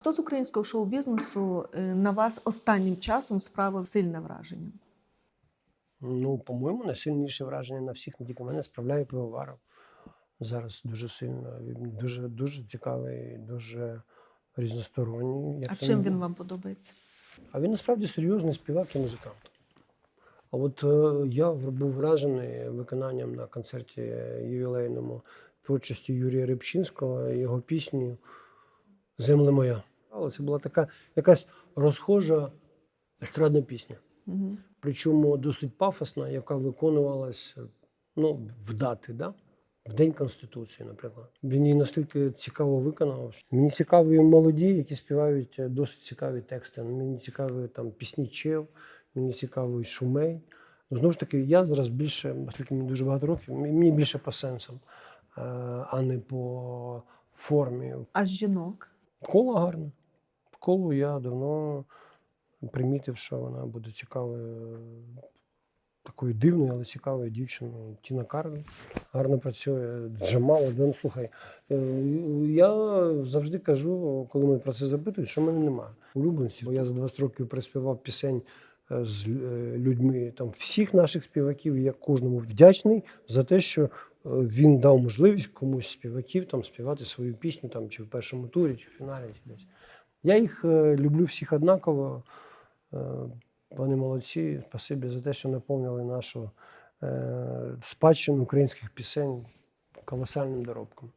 Хто з українського шоу-бізнесу е, на вас останнім часом справив сильне враження? Ну, по-моєму, найсильніше враження на всіх, не тільки мене, справляє пивоваров. Зараз дуже сильно. Він дуже, дуже цікавий, дуже різносторонній. А чим він вам подобається? А він насправді серйозний співак і музикант. А от е, я був вражений виконанням на концерті ювілейному творчості Юрія Рибчинського, його пісню Земля моя. Це була така якась розхожа естрадна пісня. Угу. причому досить пафосна, яка виконувалась ну, в дати, да? в День Конституції, наприклад. Він її настільки цікаво виконав. Мені цікаві молоді, які співають е, досить цікаві тексти. Мені цікаві там пісні Чев, мені цікавий Шумей. Ну, знову ж таки, я зараз більше, оскільки мені дуже багато років, мені більше по сенсам, е, а не по формі. А з жінок? Коло гарне. Колу я давно примітив, що вона буде цікавою, такою дивною, але цікавою дівчиною. Тіна Карлі гарно працює, Джамала. Ну, слухай, е, я завжди кажу, коли мене про це запитують, що в мене немає улюбленців. Бо я за 20 років приспівав пісень е, з е, людьми там всіх наших співаків. І я кожному вдячний за те, що він дав можливість комусь співаків там співати свою пісню, там чи в першому турі, чи в фіналі, чи десь. Я їх е, люблю всіх однаково. Е, Вони молодці. Спасибі за те, що наповнили нашу е, спадщину українських пісень колосальним доробком.